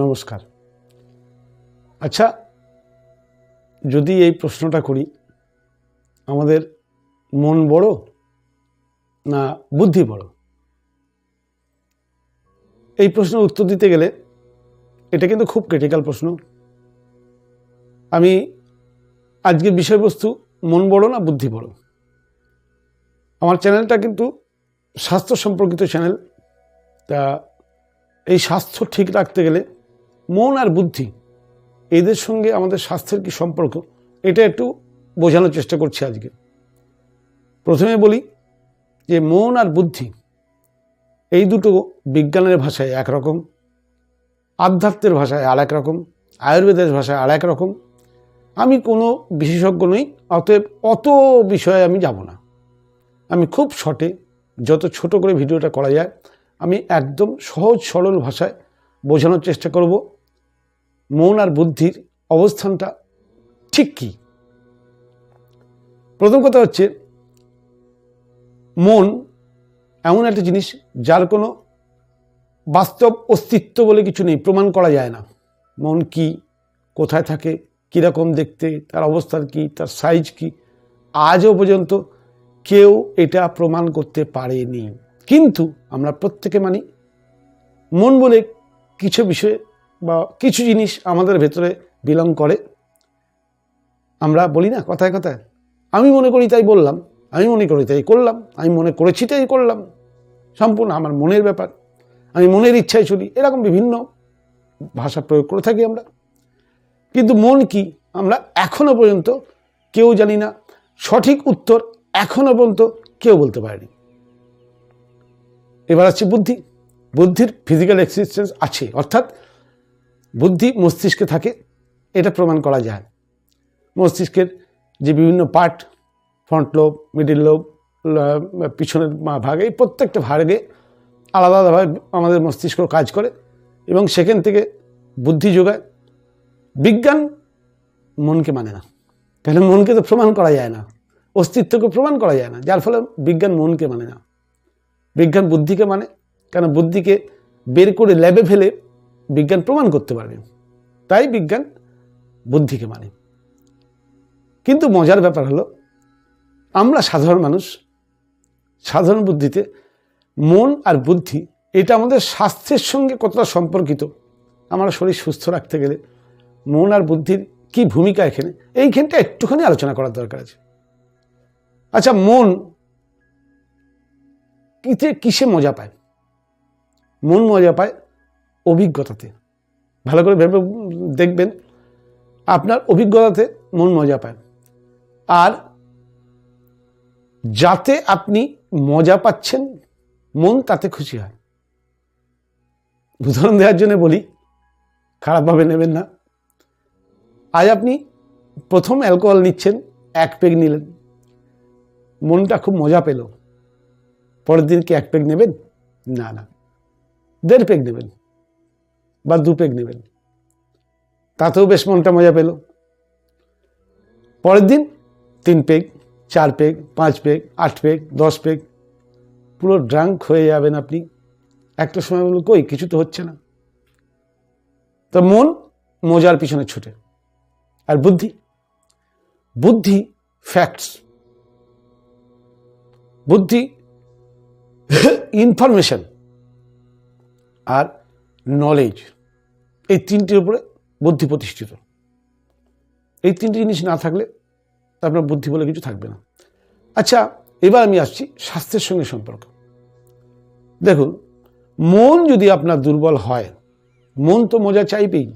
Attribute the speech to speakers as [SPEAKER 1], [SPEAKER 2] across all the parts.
[SPEAKER 1] নমস্কার। আচ্ছা যদি এই প্রশ্নটা করি, আমাদের মন বড় না বুদ্ধি বড়? এই প্রশ্নের উত্তর দিতে গেলে এটা কিন্তু খুব ক্রিটিক্যাল প্রশ্ন। আমি আজকে বিষয়বস্তু মন বড় না বুদ্ধি বড়? আমার চ্যানেলটা কিন্তু স্বাস্থ্য সম্পর্কিত চ্যানেল, তা এই স্বাস্থ্য ঠিক রাখতে গেলে মন আর বুদ্ধি, এদের সঙ্গে আমাদের স্বাস্থ্যের কি সম্পর্ক, এটা একটু বোঝানোর চেষ্টা করছি আজকে। প্রথমে বলি যে মন আর বুদ্ধি, এই দুটো বিজ্ঞানের ভাষায় একরকম, আধ্যাত্মের ভাষায় আর রকম, আয়ুর্বেদের ভাষায় আর রকম। আমি কোনো বিশেষজ্ঞ নই, অতএব অত বিষয়ে আমি যাব না। আমি খুব শর্টে যত ছোট করে ভিডিওটা করা যায়, আমি একদম সহজ সরল ভাষায় বোঝানোর চেষ্টা করব। মন আর বুদ্ধির অবস্থানটা ঠিক কী? প্রথম কথা হচ্ছে, মন এমন একটা জিনিস যার কোনো বাস্তব অস্তিত্ব বলে কিছু নেই, প্রমাণ করা যায় না। মন কি, কোথায় থাকে, কীরকম দেখতে, তার অবস্থান কি, তার সাইজ কি, আজও পর্যন্ত কেউ এটা প্রমাণ করতে পারেনি। কিন্তু আমরা প্রত্যেকে মানি, মন বলে কিছু বিষয়ে বা কিছু জিনিস আমাদের ভেতরে বিলং করে। আমরা বলি না কথায় কথায়। আমি মনে করি তাই বললাম, আমি মনে করি তাই করলাম, আমি মনে করেছি তাই করলাম। সম্পূর্ণ আমার মনের ব্যাপার। আমি মনের ইচ্ছায় চলি, এরকম বিভিন্ন ভাষা প্রয়োগ করে থাকি আমরা। কিন্তু মন কি? আমরা এখনও পর্যন্ত কেউ জানি না, সঠিক উত্তর এখনও পর্যন্ত কেউ বলতে পারেনি। এবার আছে বুদ্ধি। বুদ্ধির ফিজিক্যাল এক্সিস্টেন্স আছে, অর্থাৎ বুদ্ধি মস্তিষ্কে থাকে, এটা প্রমাণ করা যায়। মস্তিষ্কের যে বিভিন্ন part front lobe middle lobe পিছনের ভাগে, এই প্রত্যেকটা ভাগে আলাদা আলাদাভাবে আমাদের মস্তিষ্ক কাজ করে এবং সেখান থেকে বুদ্ধি যোগায়। বিজ্ঞান মনকে মানে না, কেন মনকে তো প্রমাণ করা যায় না, অস্তিত্বকে প্রমাণ করা যায় না, যার ফলে বিজ্ঞান মনকে মানে না। বিজ্ঞান বুদ্ধিকে মানে কেন বুদ্ধিকে বের করে ল্যাবে ফেলে বিজ্ঞান প্রমাণ করতে পারবে তাই বিজ্ঞান বুদ্ধিকে মানে। কিন্তু মজার ব্যাপার হলো, আমরা সাধারণ মানুষ, সাধারণ বুদ্ধিতে মন আর বুদ্ধি, এটা আমাদের স্বাস্থ্যের সঙ্গে কতটা সম্পর্কিত, আমরা শরীর সুস্থ রাখতে গেলে মন আর বুদ্ধির কি ভূমিকা এখানে, এইখানটা একটুখানি আলোচনা করার দরকার আছে। আচ্ছা মন কিতে কিসে মজা পায়? মন মজা পায় অভিজ্ঞতাতে। ভালো করে ভেবে দেখবেন, আপনার অভিজ্ঞতাতে মন মজা পায়। আর যাতে আপনি মজা পাচ্ছেন, মন তাতে খুশি হয়। উদাহরণ দেওয়ার জন্য বলি, খারাপভাবে নেবেন না। আজ আপনি প্রথম অ্যালকোহল নিচ্ছেন, এক পেগ নিলেন। মনটা খুব মজা পেল। পরের দিন কি এক পেগ নেবেন? না না। দেড় পেগ নেবেন বা দু পেগ নেবেন তাতেও বেশ মনটা মজা পেল। পরের দিন তিন পেগ, চার পেগ, পাঁচ পেগ, আট পেগ, দশ পেগ, পুরো ড্রাঙ্ক হয়ে যাবেন আপনি। একটা সময় বলুন, কই, কিছু তো হচ্ছে না। তো মন মজার পিছনে ছুটে। আর বুদ্ধি? বুদ্ধি ফ্যাক্টস বুদ্ধি ইনফরমেশন আর নলেজ এই তিনটির উপরে বুদ্ধি প্রতিষ্ঠিত। এই তিনটি জিনিস না থাকলে আপনার বুদ্ধি বলে কিছু থাকবে না। আচ্ছা এবার আমি আসছি স্বাস্থ্যের সঙ্গে সম্পর্ক। দেখুন, মন যদি আপনার দুর্বল হয়, মন তো মজা চাইবেই,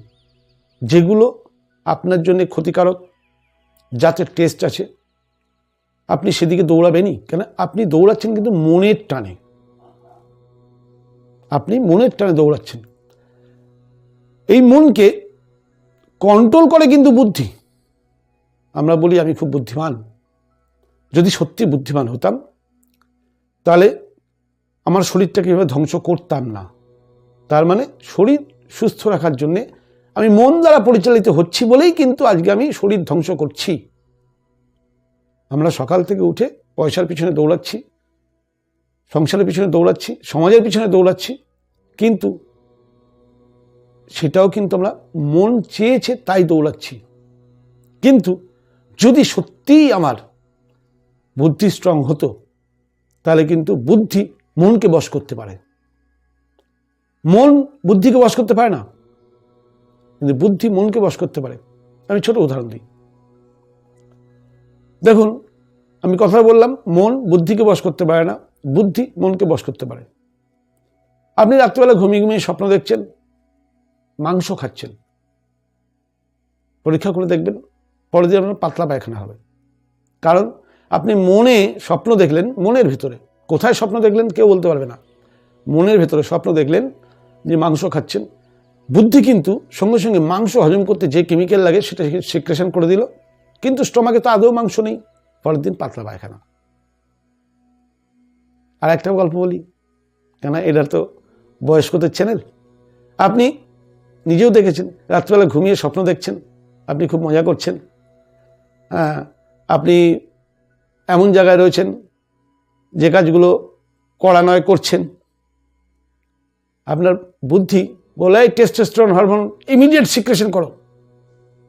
[SPEAKER 1] যেগুলো আপনার জন্য ক্ষতিকারক, যাতে টেস্ট আছে, আপনি সেদিকে দৌড়াবেনই। কেন? আপনি দৌড়াচ্ছেন কিন্তু মনের টানে। আপনি মনের টানে দৌড়াচ্ছেন। এই মনকে কন্ট্রোল করে কিন্তু বুদ্ধি। আমরা বলি আমি খুব বুদ্ধিমান। যদি সত্যি বুদ্ধিমান হতাম, তাহলে আমার শরীরটাকে এভাবে ধ্বংস করতাম না। তার মানে শরীর সুস্থ রাখার জন্যে আমি মন দ্বারা পরিচালিত হচ্ছি বলেই কিন্তু আজকে আমি শরীর ধ্বংস করছি। আমরা সকাল থেকে উঠে পয়সার পিছনে দৌড়াচ্ছি। সংসারের পিছনে দৌড়াচ্ছি, সমাজের পিছনে দৌড়াচ্ছি, কিন্তু সেটাও কিন্তু আমরা মন চেয়েছে তাই দৌড়াচ্ছি। কিন্তু যদি সত্যিই আমার বুদ্ধি স্ট্রং হতো, তাহলে কিন্তু বুদ্ধি মনকে বশ করতে পারে। মন বুদ্ধিকে বশ করতে পারে না, কিন্তু বুদ্ধি মনকে বশ করতে পারে। আমি ছোট উদাহরণ দিই। দেখুন, আমি কথা বললাম, মন বুদ্ধিকে বশ করতে পারে না বুদ্ধি মনকে বশ করতে পারে। আপনি রাত্রিবেলা ঘুমিয়ে ঘুমিয়ে স্বপ্ন দেখছেন, মাংস খাচ্ছেন। পরীক্ষা করে দেখবেন, পরের দিন আপনার পাতলা পায়খানা হবে। কারণ আপনি মনে স্বপ্ন দেখলেন মনের ভিতরে। কোথায় স্বপ্ন দেখলেন কেউ বলতে পারবে না। মনের ভেতরে স্বপ্ন দেখলেন যে মাংস খাচ্ছেন। বুদ্ধি কিন্তু সঙ্গে সঙ্গে মাংস হজম করতে যে কেমিক্যাল লাগে সেটা সিক্রেশন করে দিল। কিন্তু স্টমাকে তো আদৌ মাংস নেই। পরের দিন পাতলা পায়খানা। আর একটা গল্প বলি কেন এটা তো বয়স্কদের চ্যানেল আপনি নিজেও দেখেছেন, রাত্রিবেলা ঘুমিয়ে স্বপ্ন দেখছেন, আপনি খুব মজা করছেন। হ্যাঁ আপনি এমন জায়গায় রয়েছেন যে কাজগুলো করা নয় করছেন। আপনার বুদ্ধি বলে টেস্টোস্টেরন হরমোন ইমিডিয়েট সিক্রেশন করো।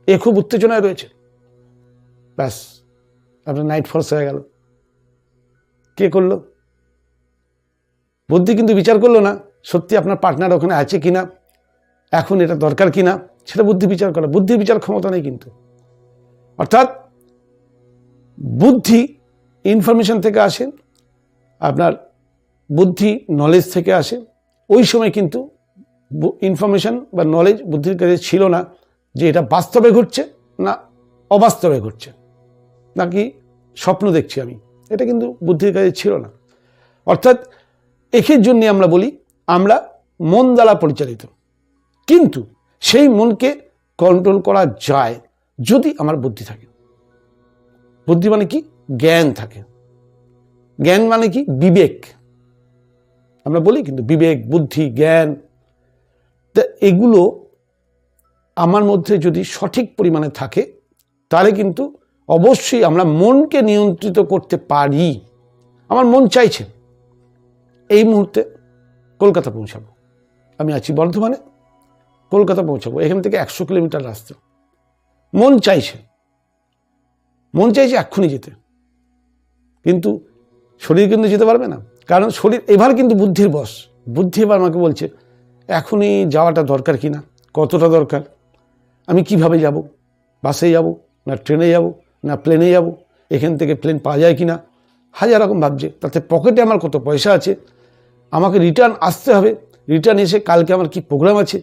[SPEAKER 1] এ খুব উত্তেজনায় রয়েছে। ব্যাস, আপনার নাইট ফলস হয়ে গেল। কে করল? বুদ্ধি কিন্তু বিচার করল না। সত্যি আপনার পার্টনার ওখানে আছে কিনা? এখন এটা দরকার কিনা? সেটা বুদ্ধি বিচার করা। বুদ্ধি বিচার ক্ষমতা নেই কিন্তু। অর্থাৎ বুদ্ধি ইনফরমেশন থেকে আসে, আপনার বুদ্ধি নলেজ থেকে আসে। ওই সময় কিন্তু ইনফরমেশন বা নলেজ বুদ্ধির কাছে ছিল না যে এটা বাস্তবে ঘটছে না অবাস্তবে ঘটছে। নাকি স্বপ্ন দেখছি আমি। এটা কিন্তু বুদ্ধির কাছে ছিল না। অর্থাৎ একের জন্য আমরা বলি, আমরা মন দ্বারা পরিচালিত। কিন্তু সেই মনকে কন্ট্রোল করা যায় যদি আমার বুদ্ধি থাকে। বুদ্ধি মানে কি? জ্ঞান থাকে। জ্ঞান মানে কি? বিবেক। আমরা বলি কিন্তু বিবেক, বুদ্ধি, জ্ঞান। তা এগুলো আমার মধ্যে যদি সঠিক পরিমাণে থাকে, তাহলে কিন্তু অবশ্যই আমরা মনকে নিয়ন্ত্রিত করতে পারি। আমার মন চাইছে। এই মুহূর্তে কলকাতা পৌঁছাবো। আমি আছি বর্ধমানে, কলকাতা পৌঁছাবো। এখান থেকে একশো কিলোমিটার রাস্তা। মন চাইছে। মন চাইছে এক্ষুনি যেতে। কিন্তু শরীর কিন্তু যেতে পারবে না। কারণ শরীর এবার কিন্তু বুদ্ধির বস। বুদ্ধি এবার আমাকে বলছে, এখনই যাওয়াটা দরকার কি না? কতটা দরকার? আমি কীভাবে যাব? বাসে যাব, না ট্রেনে যাব, না প্লেনে যাব? এখান থেকে প্লেন পাওয়া যায় কি না? হাজার রকম ভাবছে। তাতে পকেটে আমার কত পয়সা আছে? আমাকে রিটার্ন আসতে হবে। রিটার্ন এসে কালকে আমার কি প্রোগ্রাম আছে?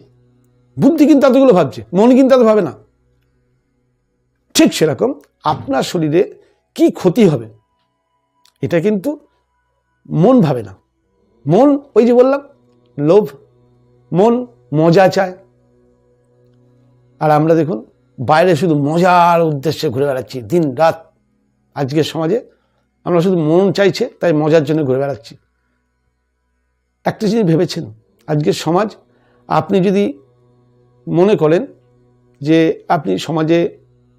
[SPEAKER 1] বুদ্ধি কিন্তু এতগুলো ভাবছে, মন কিন্তু এত ভাবে না। ঠিক সেরকম আপনার শরীরে কি ক্ষতি হবে, এটা কিন্তু মন ভাবে না। মন ওই যে বললাম, লোভ, মন মজা চায়। আর আমরা দেখুন, বাইরে শুধু মজার উদ্দেশ্যে ঘুরে বেড়াচ্ছি দিন রাত আজকের সমাজে আমরা শুধু মন চাইছে, তাই মজার জন্য ঘুরে বেড়াচ্ছি। একটা জিনিস ভেবেছেন। আজকের সমাজ, আপনি যদি মনে করেন যে আপনি সমাজে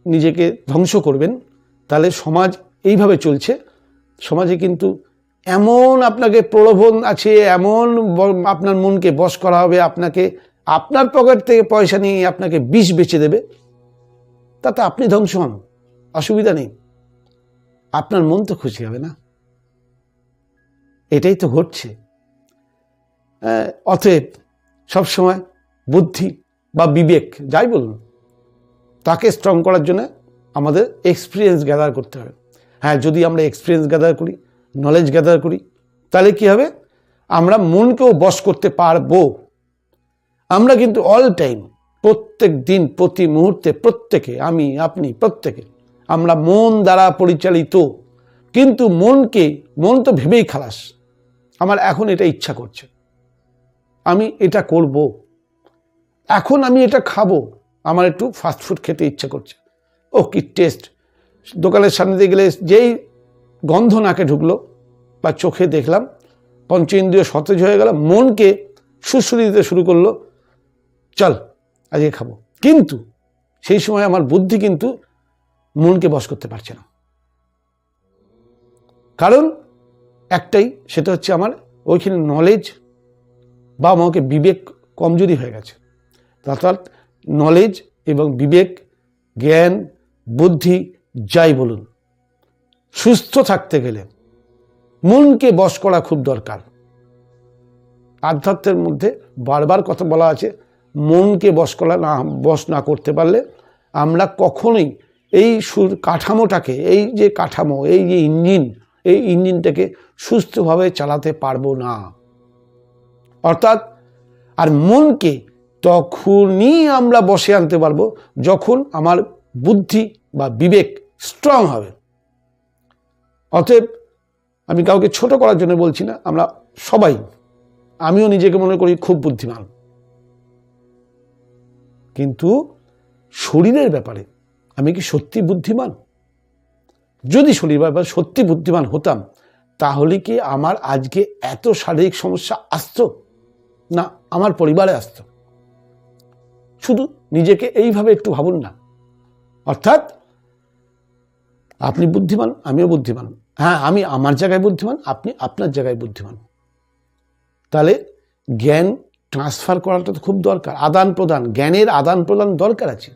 [SPEAKER 1] নিজেকে ধ্বংস করবেন, তাহলে সমাজ এইভাবে চলছে। সমাজে কিন্তু এমন আপনাকে প্রলোভন আছে, এমন আপনার মনকে বশ করা হবে, আপনাকে আপনার পকেট থেকে পয়সা নিয়ে আপনাকে বিষ বেচে দেবে। তাতে আপনি ধ্বংস হন, অসুবিধা নেই। আপনার মন তো খুশি হবে না। এটাই তো ঘটছে। অতএব সবসময় বুদ্ধি বা বিবেক, যাই বলুন, তাকে স্ট্রং করার জন্য আমাদের এক্সপিরিয়েন্স গ্যাদার করতে হবে। হ্যাঁ যদি আমরা এক্সপিরিয়েন্স গ্যাদার করি নলেজ গ্যাদার করি, তাহলে কি হবে? আমরা মনকেও বশ করতে পারব। আমরা কিন্তু অল টাইম প্রত্যেক দিন, প্রতি মুহূর্তে, প্রত্যেকে, আমি, আপনি, প্রত্যেকে, আমরা মন দ্বারা পরিচালিত। কিন্তু মনকে, মন তো ভেবেই খালাস। আমার এখন এটা ইচ্ছা করছে। আমি এটা করব। এখন আমি এটা খাব। আমার একটু ফাস্টফুড খেতে ইচ্ছা করছে। ও কি টেস্ট দোকানের সামনে দিয়ে গেলে যেই গন্ধ নাকে ঢুকলো বা চোখে দেখলাম পঞ্চ ইন্দ্রিয় সতেজ হয়ে গেল, মনকে সুশ্রী দিতে শুরু করল, চল, আজকে খাব। কিন্তু সেই সময় আমার বুদ্ধি কিন্তু মনকে বস করতে পারছে না। কারণ একটাই, সেটা হচ্ছে আমার ওইখানে নলেজ বা আমাকে বিবেক কমজোরি হয়ে গেছে। অর্থাৎ নলেজ এবং বিবেক, জ্ঞান, বুদ্ধি, যাই বলুন, সুস্থ থাকতে গেলে মনকে বশ করা খুব দরকার। আধ্যাত্মের মধ্যে বারবার কথা বলা আছে, মনকে বশ করা না, বশ না করতে পারলে আমরা কখনোই এই সুর কাঠামোটাকে, এই যে কাঠামো, এই যে ইঞ্জিন, এই ইঞ্জিনটাকে সুস্থভাবে চালাতে পারব না। অর্থাৎ, আর মনকে তখনই আমরা বসে আনতে পারব যখন আমার বুদ্ধি বা বিবেক স্ট্রং হবে। অতএব, আমি কাউকে ছোট করার জন্য বলছি না, আমরা সবাই, আমিও নিজেকে মনে করি খুব বুদ্ধিমান। কিন্তু শরীরের ব্যাপারে আমি কি সত্যি বুদ্ধিমান? যদি শরীর ব্যাপারে সত্যি বুদ্ধিমান হতাম, তাহলে কি আমার আজকে এত শারীরিক সমস্যা আসতো? না, আমার পরিবারে আসতো। শুধু নিজেকে এইভাবে একটু ভাবুন না। অর্থাৎ আপনি বুদ্ধিমান, আমিও বুদ্ধিমান। হ্যাঁ আমি আমার জায়গায় বুদ্ধিমান, আপনি আপনার জায়গায় বুদ্ধিমান। তাহলে জ্ঞান ট্রান্সফার করাটা তো খুব দরকার। আদান প্রদান, জ্ঞানের আদান প্রদান দরকার আছে।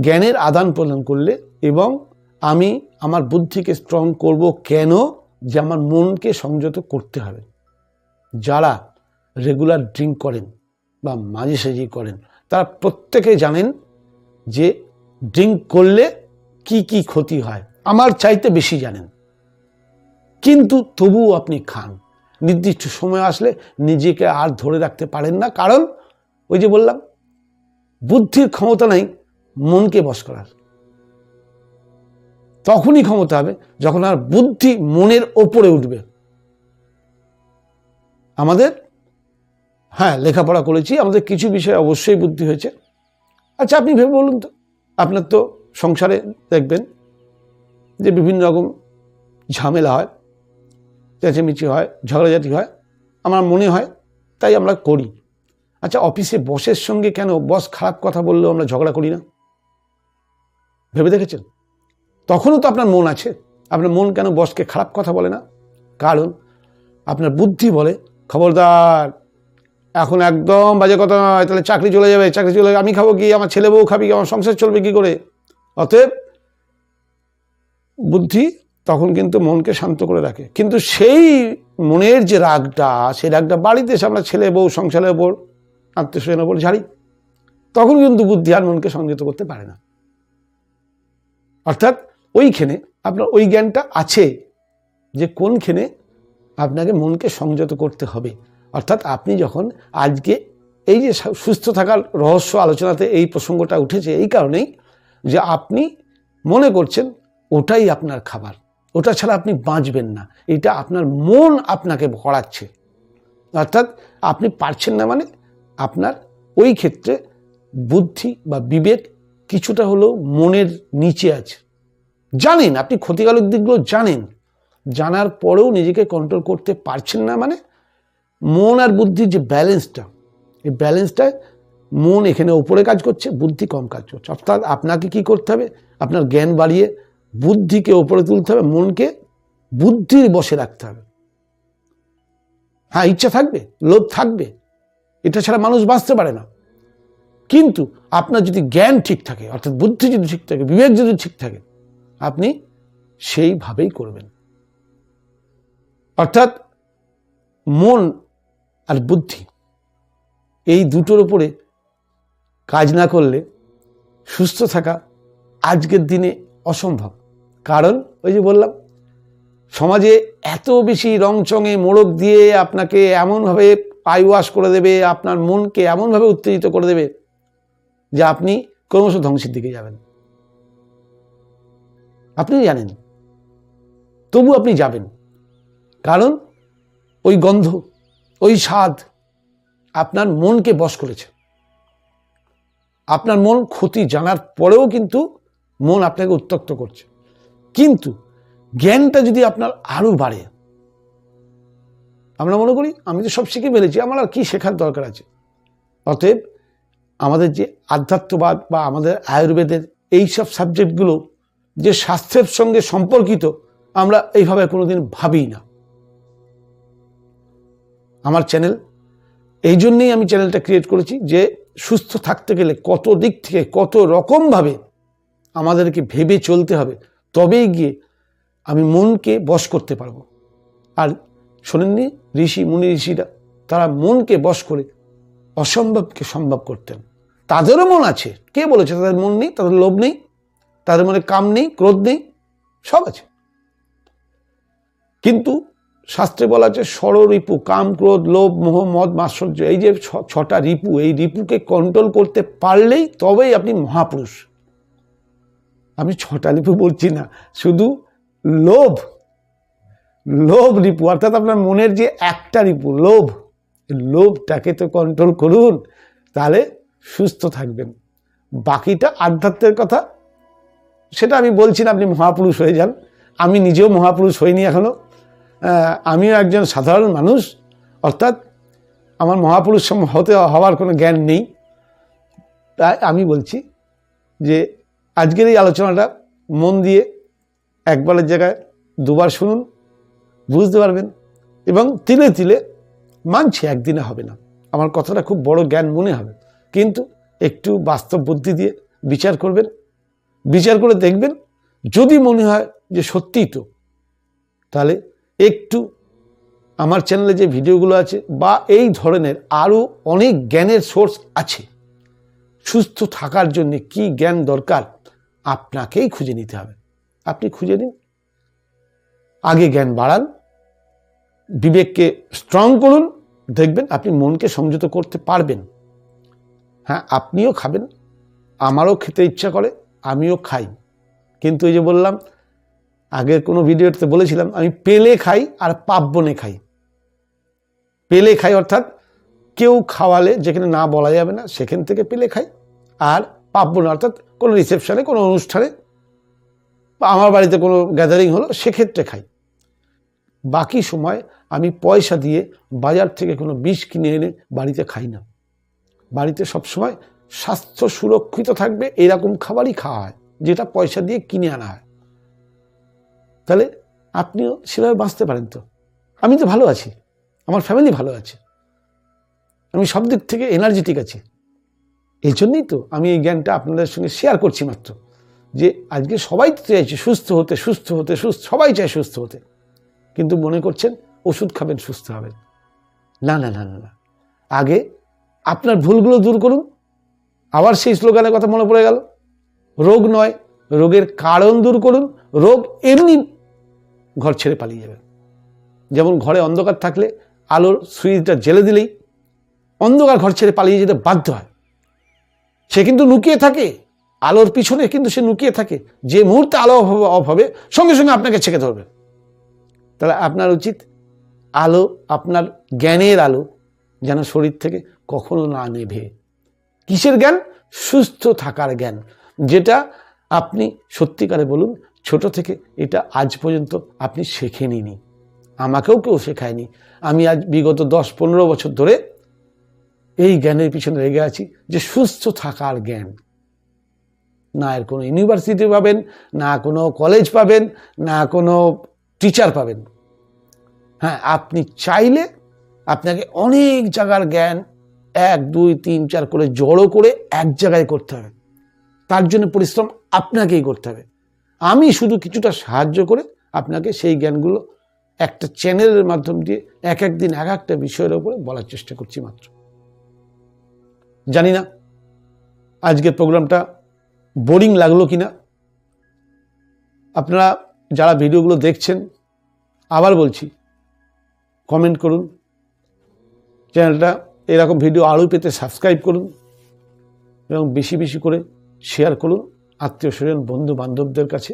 [SPEAKER 1] জ্ঞানের আদান প্রদান করলে এবং আমি আমার বুদ্ধিকে স্ট্রং করব কেন? যে আমার মনকে সংযত করতে হবে। যারা রেগুলার ড্রিঙ্ক করেন বা মাঝে সাঝে করেন। তারা প্রত্যেকে জানেন যে ড্রিঙ্ক করলে কি কি ক্ষতি হয়। আমার চাইতে বেশি জানেন। কিন্তু তবুও আপনি খান। নির্দিষ্ট সময় আসলে নিজেকে আর ধরে রাখতে পারেন না। কারণ ওই যে বললাম, বুদ্ধির ক্ষমতা নাই, মনকে বশ করার। তখনই ক্ষমতা হবে যখন আর বুদ্ধি মনের ওপরে উঠবে। আমাদের হ্যাঁ লেখাপড়া করেছি। আমাদের কিছু বিষয়ে অবশ্যই বুদ্ধি হয়েছে। আচ্ছা আপনি ভেবে বলুন তো। আপনার তো সংসারে দেখবেন যে বিভিন্ন রকম ঝামেলা হয়, চেঁচেমেচি হয়, ঝগড়াঝাটি হয়। আমার মনে হয় তাই আমরা করি। আচ্ছা অফিসে বসের সঙ্গে কেন বস খারাপ কথা বললেও আমরা ঝগড়া করি না? ভেবে দেখেছেন? তখনও তো আপনার মন আছে। আপনার মন কেন বসকে খারাপ কথা বলে না? কারণ আপনার বুদ্ধি বলে, খবরদার এখন একদম বাজে কথা নয়, তাহলে চাকরি চলে যাবে, চাকরি চলে আমি খাব কি, আমার ছেলে বউ খাবি কি, আমার সংসার চলবে কি করে? অতএব বুদ্ধি তখন কিন্তু মনকে শান্ত করে রাখে। কিন্তু সেই মনের যে রাগটা, সেই রাগটা বাড়িতে এসে আমরা ছেলে বউ, সংসারের ওপর আত্মীয় ওপর ঝাড়ি, তখন কিন্তু বুদ্ধি আর মনকে সংযত করতে পারে না। অর্থাৎ ওইখানে আপনার ওই জ্ঞানটা আছে যে কোনখানে আপনাকে মনকে সংযত করতে হবে। অর্থাৎ আপনি যখন আজকে এই যে সুস্থ থাকার রহস্য আলোচনাতে এই প্রসঙ্গটা উঠেছে, এই কারণেই যে আপনি মনে করছেন ওটাই আপনার খাবার। ওটা ছাড়া আপনি বাঁচবেন না। এটা আপনার মন আপনাকে করাচ্ছে অর্থাৎ আপনি পারছেন না মানে আপনার ওই ক্ষেত্রে বুদ্ধি বা বিবেক কিছুটা হলেও মনের নিচে আছে। জানেন, আপনি ক্ষতিকারক দিকগুলো জানেন। জানার পরেও নিজেকে কন্ট্রোল করতে পারছেন না মানে মন আর বুদ্ধির যে ব্যালেন্সটা, এই ব্যালেন্সটায় মন এখানে উপরে কাজ করছে, বুদ্ধি কম কাজ করছে। অর্থাৎ আপনাকে কি করতে হবে? আপনার জ্ঞান বাড়িয়ে বুদ্ধিকে ওপরে তুলতে হবে, মনকে বুদ্ধির বসে রাখতে হবে। হ্যাঁ ইচ্ছা থাকবে, লোভ থাকবে, এটা ছাড়া মানুষ বাঁচতে পারে না। কিন্তু আপনার যদি জ্ঞান ঠিক থাকে, অর্থাৎ বুদ্ধি যদি ঠিক থাকে, বিবেক যদি ঠিক থাকে, আপনি সেইভাবেই করবেন। অর্থাৎ মন আর বুদ্ধি। এই দুটোর উপরে কাজ না করলে সুস্থ থাকা আজকের দিনে অসম্ভব। কারণ ওই যে বললাম, সমাজে এত বেশি রংচঙে মোড়ক দিয়ে আপনাকে এমনভাবে আই ওয়াশ করে দেবে, আপনার মনকে এমনভাবে উত্তেজিত করে দেবে যে আপনি ক্রমশ ধ্বংসের দিকে যাবেন। আপনি জানেন তবু আপনি যাবেন। কারণ ওই গন্ধ ওই স্বাদ আপনার মনকে বশ করেছে। আপনার মন ক্ষতি জানার পরেও কিন্তু মন আপনাকে উত্তক্ত করছে। কিন্তু জ্ঞানটা যদি আপনার আরও বাড়ে, আমরা মনে করি, আমি তো সব শিখে ফেলেছি, আমার আর কি শেখার দরকার আছে? অতএব আমাদের যে আধ্যাত্মবাদ বা আমাদের আয়ুর্বেদের এই সব সাবজেক্টগুলো যে স্বাস্থ্যের সঙ্গে সম্পর্কিত, আমরা এইভাবে কোনোদিন ভাবি না। আমার চ্যানেল এই জন্যেই আমি চ্যানেলটা ক্রিয়েট করেছি যে সুস্থ থাকতে গেলে কত দিক থেকে কত রকমভাবে আমাদেরকে ভেবে চলতে হবে, তবেই গিয়ে আমি মনকে বশ করতে পারব। আর শোনেননি, ঋষি, মুনি ঋষিরা, তারা মনকে বশ করে অসম্ভবকে সম্ভব করতেন। তাদেরও মন আছে, কে বলেছে? তাদের মন নেই, তাদের লোভ নেই, তাদের মনে কাম নেই, ক্রোধ নেই, সব আছে। কিন্তু শাস্ত্রে বলা আছে ষড় রিপু কাম ক্রোধ লোভ মোহ মদ মাশ্চর্য এই যে ছটা রিপু এই রিপুকে কন্ট্রোল করতে পারলেই তবেই আপনি মহাপুরুষ। আমি ছটা রিপু বলছি না শুধু লোভ লোভ রিপু অর্থাৎ আপনার মনের যে একটা রিপু লোভ লোভটাকে তো কন্ট্রোল করুন তাহলে সুস্থ থাকবেন। বাকিটা আধ্যাত্মের কথা সেটা আমি বলছি না আপনি মহাপুরুষ হয়ে যান। আমি নিজেও মহাপুরুষ হইনি এখনও। আহ, আমিও একজন সাধারণ মানুষ, অর্থাৎ আমার মহাপুরুষ হতে হওয়ার কোনো জ্ঞান নেই। তাই আমি বলছি যে আজকের এই আলোচনাটা মন দিয়ে একবারের জায়গায় দুবার শুনুন, বুঝতে পারবেন এবং তিলে তিলে মানছি একদিনে হবে না। আমার কথাটা খুব বড় জ্ঞান মনে হবে। কিন্তু একটু বাস্তব বুদ্ধি দিয়ে বিচার করবেন, বিচার করে দেখবেন, যদি মনে হয় যে সত্যিই তো, তাহলে একটু আমার চ্যানেলে যে ভিডিওগুলো আছে বা এই ধরনের আরও অনেক জ্ঞানের সোর্স আছে, সুস্থ থাকার জন্য কি জ্ঞান দরকার আপনাকেই খুঁজে নিতে হবে। আপনি খুঁজে নিন, আগে জ্ঞান বাড়ান, বিবেককে স্ট্রং করুন, দেখবেন আপনি মনকে সংযত করতে পারবেন। হ্যাঁ আপনিও খাবেন, আমারও খেতে ইচ্ছা করে, আমিও খাই। কিন্তু এই যে বললাম আগের কোনো ভিডিওতে বলেছিলাম, আমি পেলে খাই আর পাব্বনে খাই। পেলে খাই অর্থাৎ কেউ খাওয়ালে যেখানে না বলা যাবে না, সেখান থেকে পেলে খাই আর পাব্বনে অর্থাৎ কোনো রিসেপশনে কোনো অনুষ্ঠানে বা আমার বাড়িতে কোনো গ্যাদারিং হলো, সেক্ষেত্রে খাই। বাকি সময় আমি পয়সা দিয়ে বাজার থেকে কোনো বিষ কিনে এনে বাড়িতে খাই না। বাড়িতে সবসময় স্বাস্থ্য সুরক্ষিত থাকবে, এরকম খাবারই খাওয়া হয়, যেটা পয়সা দিয়ে কিনে আনা হয়। তাহলে আপনিও সেভাবে বাঁচতে পারেন তো। আমি তো ভালো আছি। আমার ফ্যামিলি ভালো আছে। আমি সব দিক থেকে এনার্জেটিক আছি। এই জন্যই তো আমি এই জ্ঞানটা আপনাদের সঙ্গে শেয়ার করছি মাত্র। যে আজকে সবাই তো চাইছে সুস্থ হতে সুস্থ হতে, সুস্থ, সবাই চায় সুস্থ হতে। কিন্তু মনে করছেন ওষুধ খাবেন, সুস্থ হবেন। না না না না না। আগে আপনার ভুলগুলো দূর করুন। আবার সেই স্লোগানের কথা মনে পড়ে গেল। রোগ নয়, রোগের কারণ দূর করুন। রোগ এমনি ঘর ছেড়ে পালিয়ে যাবে যেমন ঘরে অন্ধকার থাকলে আলোর সুইচটা জেলে দিলেই অন্ধকার ঘর ছেড়ে পালিয়ে যেতে বাধ্য হয়। সে কিন্তু লুকিয়ে থাকে, আলোর পিছনে কিন্তু সে লুকিয়ে থাকে। যে মুহূর্তে আলো অফ হবে, সঙ্গে সঙ্গে আপনাকে ছেঁকে ধরবে। তাহলে আপনার উচিত আলো, আপনার জ্ঞানের আলো যেন শরীর থেকে কখনো না নেভে। কিসের জ্ঞান? সুস্থ থাকার জ্ঞান, যেটা আপনি সত্যিকারে বলুন ছোট থেকে এটা আজ পর্যন্ত আপনি শেখে শেখেনি আমাকেও কেউ শেখায়নি। আমি আজ বিগত দশ পনেরো বছর ধরে এই জ্ঞানের পিছনে লেগে আছি যে সুস্থ থাকার জ্ঞান। না এর কোনো ইউনিভার্সিটি পাবেন, না কোনো কলেজ পাবেন, না কোনো টিচার পাবেন। হ্যাঁ আপনি চাইলে আপনাকে অনেক জায়গার জ্ঞান এক, দুই, তিন, চার করে জড়ো করে এক জায়গায় করতে হবে। তার জন্য পরিশ্রম আপনাকেই করতে হবে। আমি শুধু কিছুটা সাহায্য করে আপনাকে সেই জ্ঞানগুলো একটা চ্যানেলের মাধ্যম দিয়ে এক এক দিন এক একটা বিষয়ের ওপরে বলার চেষ্টা করছি মাত্র। জানি না আজকের প্রোগ্রামটা বোরিং লাগল কিনা। আপনারা যারা ভিডিওগুলো দেখছেন, আবার বলছি, কমেন্ট করুন। চ্যানেলটা এরকম ভিডিও আরও পেতে সাবস্ক্রাইব করুন এবং বেশি বেশি করে শেয়ার করুন। আত্মীয় স্বজন, বন্ধু বান্ধবদের কাছে,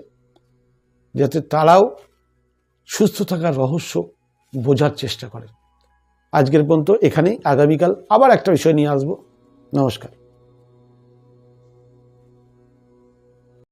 [SPEAKER 1] যাতে তারাও সুস্থ থাকার রহস্য বোঝার চেষ্টা করে আজকের পর্যন্ত এখানেই, আগামীকাল আবার একটা বিষয় নিয়ে আসব। নমস্কার।